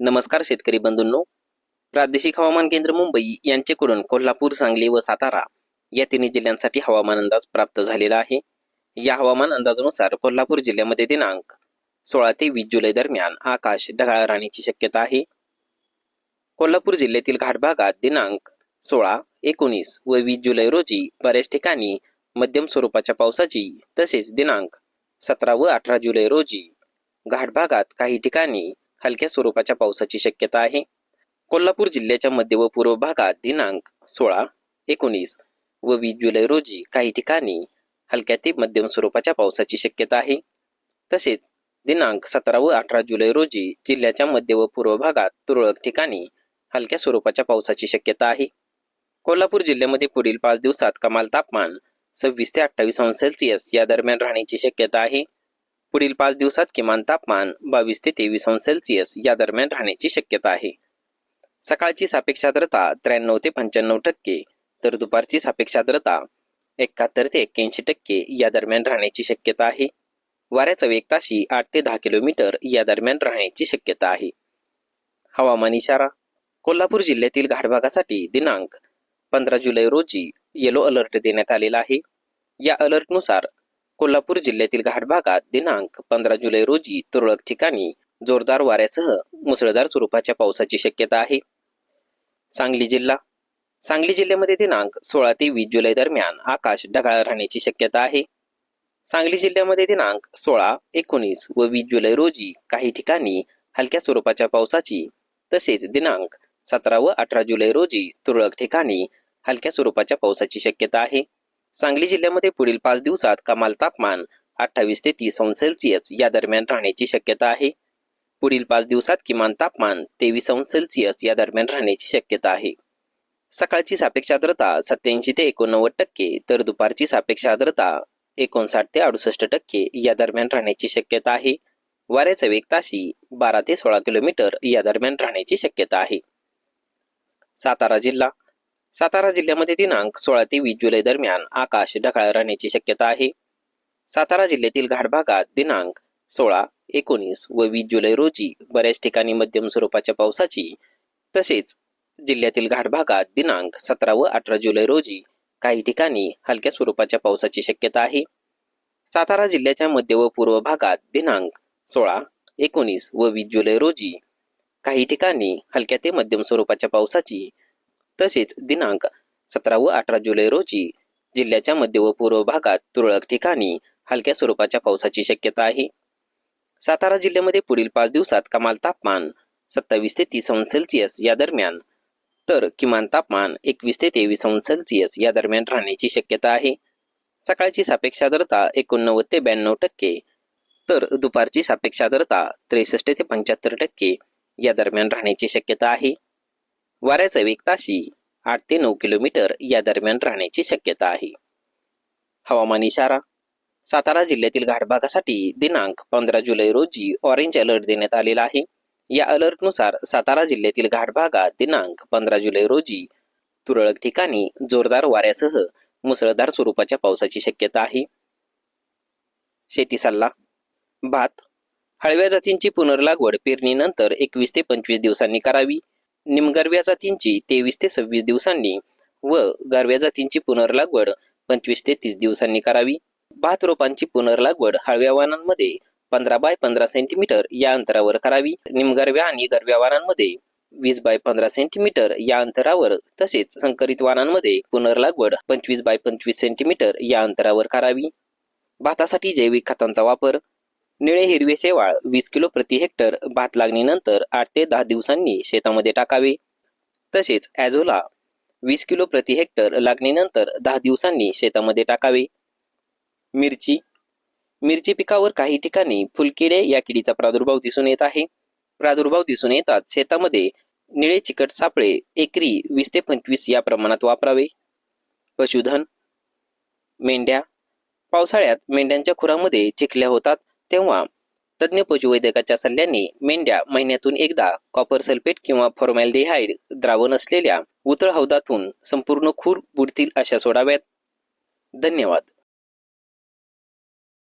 नमस्कार शेतकरी बंधूंनो. प्रादेशिक हवामान केंद्र मुंबई यांच्याकडून कोल्हापूर सांगली व सातारा या तिन्ही जिल्ह्यांसाठी हवामान अंदाज प्राप्त झालेला आहे. या हवामान अंदाजानुसार कोल्हापूर जिल्ह्यामध्ये दिनांक सोळा ते वीस जुलै दरम्यान आकाश ढगाळ राहण्याची शक्यता आहे. कोल्हापूर जिल्ह्यातील घाट भागात दिनांक सोळा एकोणीस व वीस जुलै रोजी बऱ्याच ठिकाणी मध्यम स्वरूपाच्या पावसाची तसेच दिनांक सतरा व अठरा जुलै रोजी घाट भागात काही ठिकाणी हलक्या स्वरूपाच्या पावसाची शक्यता आहे. कोल्हापूर जिल्ह्याच्या मध्य व पूर्व भागात दिनांक सोळा एकोणीस व वीस जुलै रोजी काही ठिकाणी हलक्या ते मध्यम स्वरूपाच्या पावसाची शक्यता आहे. तसेच दिनांक सतरा व अठरा जुलै रोजी जिल्ह्याच्या मध्य व पूर्व भागात तुरळक ठिकाणी हलक्या स्वरूपाच्या पावसाची शक्यता आहे. कोल्हापूर जिल्ह्यामध्ये पुढील पाच दिवसात कमाल तापमान सव्वीस ते अठ्ठावीस अंश सेल्सिअस या दरम्यान राहण्याची शक्यता आहे. पुढील पाच दिवसात किमान तापमान बावीस ते तेवीस अंश सेल्सिअस या दरम्यान राहण्याची शक्यता आहे. सकाळची सापेक्ष आर्द्रता त्र्याण्णव ते पंच्याण्णव टक्के तर दुपारची सापेक्ष आर्द्रता एकाहत्तर ते एक्क्याऐंशी टक्के या दरम्यान राहण्याची शक्यता आहे. वाऱ्याचा वेग ताशी आठ ते दहा किलोमीटर या दरम्यान राहण्याची शक्यता आहे. हवामान इशारा कोल्हापूर जिल्ह्यातील घाटभागासाठी दिनांक पंधरा जुलै रोजी येलो अलर्ट देण्यात आलेला आहे. या अलर्टनुसार कोल्हापूर जिल्ह्यातील घाट भागात दिनांक पंधरा जुलै रोजी तुरळक ठिकाणी जोरदार वाऱ्यासह मुसळधार स्वरूपाच्या पावसाची शक्यता आहे. सांगली जिल्हा. सांगली जिल्ह्यामध्ये दिनांक सोळा ते वीस जुलै दरम्यान आकाश ढगाळ राहण्याची शक्यता आहे. सांगली जिल्ह्यामध्ये दिनांक सोळा एकोणीस व वीस जुलै रोजी काही ठिकाणी हलक्या स्वरूपाच्या पावसाची तसेच दिनांक सतरा व अठरा जुलै रोजी तुरळक ठिकाणी हलक्या स्वरूपाच्या पावसाची शक्यता आहे. सांगली जिल्ह्यामध्ये पुढील पाच दिवसात कमाल तापमान अठ्ठावीस ते तीस अंश सेल्सिअस या दरम्यान राहण्याची शक्यता आहे. पुढील पाच दिवसात किमान तापमान तेवीस अंश सेल्सिअस या दरम्यान राहण्याची शक्यता आहे. सकाळची सापेक्ष आर्द्रता सत्याऐंशी ते एकोणनव्वद टक्के तर दुपारची सापेक्ष आर्द्रता एकोणसाठ ते अडुसष्ट टक्के या दरम्यान राहण्याची शक्यता आहे. वाऱ्याचा वेग ताशी बारा ते सोळा किलोमीटर या दरम्यान राहण्याची शक्यता आहे. सातारा जिल्हा सातारा जिल्ह्यामध्ये दिनांक सोळा ते वीस जुलै दरम्यान आकाश ढगाळ राहण्याची शक्यता आहे. सातारा जिल्ह्यातील घाट भागात दिनांक सोळा एकोणीस व वीस जुलै रोजी बऱ्याच ठिकाणी मध्यम स्वरूपाच्या पावसाची तसेच जिल्ह्यातील घाट भागात दिनांक सतरा व अठरा जुलै रोजी काही ठिकाणी हलक्या स्वरूपाच्या पावसाची शक्यता आहे. सातारा जिल्ह्याच्या मध्य व पूर्व भागात दिनांक सोळा एकोणीस व वीस जुलै रोजी काही ठिकाणी हलक्या ते मध्यम स्वरूपाच्या पावसाची तसेच दिनांक सतरा व अठरा जुलै रोजी जिल्ह्याच्या मध्य व पूर्व भागात तुरळक ठिकाणी हलक्या स्वरूपाच्या पावसाची शक्यता आहे. सातारा जिल्ह्यामध्ये पुढील पाच दिवसात कमाल तापमान सत्तावीस ते तीस अंश सेल्सिअस या दरम्यान तर किमान तापमान एकवीस ते तेवीस अंश सेल्सिअस या दरम्यान राहण्याची शक्यता आहे. सकाळची सापेक्ष आर्द्रता एकोणनव्वद ते ब्याण्णव टक्के तर दुपारची सापेक्ष आर्द्रता त्रेसष्ट ते पंच्याहत्तर टक्के या दरम्यान राहण्याची शक्यता आहे. वाऱ्याचा वेग ताशी आठ ते नऊ किलोमीटर या दरम्यान राहण्याची शक्यता आहे. हवामान इशारा सातारा जिल्ह्यातील घाट भागासाठी दिनांक पंधरा जुलै रोजी ऑरेंज अलर्ट देण्यात आलेला आहे. या अलर्टनुसार सातारा जिल्ह्यातील घाट भागात दिनांक पंधरा जुलै रोजी तुरळक ठिकाणी जोरदार वाऱ्यासह मुसळधार स्वरूपाच्या पावसाची शक्यता आहे. शेती सल्ला भात हळव्या जातींची पुनर्लागवड पेरणीनंतर एकवीस ते पंचवीस दिवसांनी करावी. निमगरव्या जातींची तेवीस ते सव्वीस दिवसांनी व गारव्या जातींची पुनर्लागवड पंचवीस ते तीस दिवसांनी करावी. भात रोपांची पुनर्लागवड हळव्या वाणांमध्ये पंधरा बाय पंधरा सेंटीमीटर या अंतरावर करावी. निमगरव्या आणि गरव्या वाणांमध्ये वीस बाय पंधरा सेंटीमीटर या अंतरावर तसेच संकरित वाणांमध्ये पुनर्लागवड पंचवीस बाय पंचवीस सेंटीमीटर या अंतरावर करावी. भातासाठी जैविक खतांचा वापर निळे हिरवे शेवाळ वीस किलो प्रति हेक्टर भात लागणीनंतर आठ ते दहा दिवसांनी शेतामध्ये टाकावे. तसेच ॲझोला वीस किलो प्रति हेक्टर लागणीनंतर दहा दिवसांनी शेतामध्ये टाकावे. मिरची मिरची पिकावर काही ठिकाणी फुलकिडे या किडीचा प्रादुर्भाव दिसून येत आहे. प्रादुर्भाव दिसून येताच शेतामध्ये निळे चिकट सापळे एकरी वीस ते पंचवीस या प्रमाणात वापरावे. पशुधन मेंढ्या पावसाळ्यात मेंढ्यांच्या खुरामध्ये चिखल्या होतात. तेव्हा तज्ज्ञ पशुवैद्यकाच्या सल्ल्याने मेंढ्या महिन्यातून एकदा कॉपर सल्फेट किंवा फॉर्मॅल्डिहाइड द्रावण असलेल्या उतळ हौदातून संपूर्ण खूर बुडतील अशा सोडाव्यात. धन्यवाद.